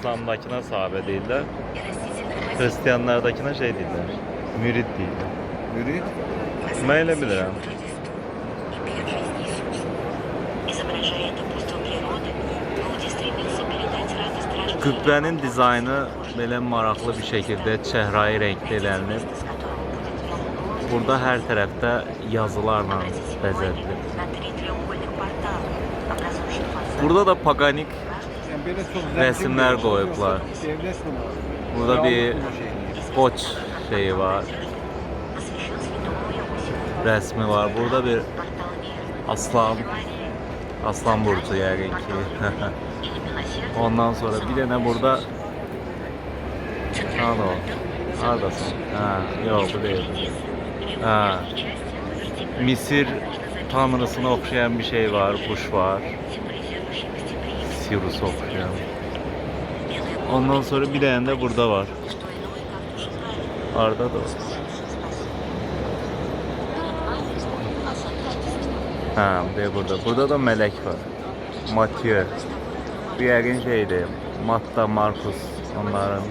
İslam'dakine sahabe değiller. Hristiyanlardakine şey değiller. Mürid değiller. Mürid? Meyle bilirim. Kubbenin dizaynı belə maraqlı bir şəkildə çəhrayı rəngdə elənib. Burada hər tərəfdə yazılarla bəzədilib. Burada da Paganik resimler koyuplar. Burada bir koç şeyi var. Resmi var. Burada bir aslan aslan burcu yani ki. Ondan sonra bir tane burada Nerede o? Neredesin? Ha, yok bu değil. Ha. Misir tanrısına okşayan bir şey var, kuş var. Sivri Sokak. Ondan sonra bir de burada var. Arda da var. Ha, bir de burada. Burada da Melek var. Mathieu. Bir yerin şeydi. Matta, Markus onların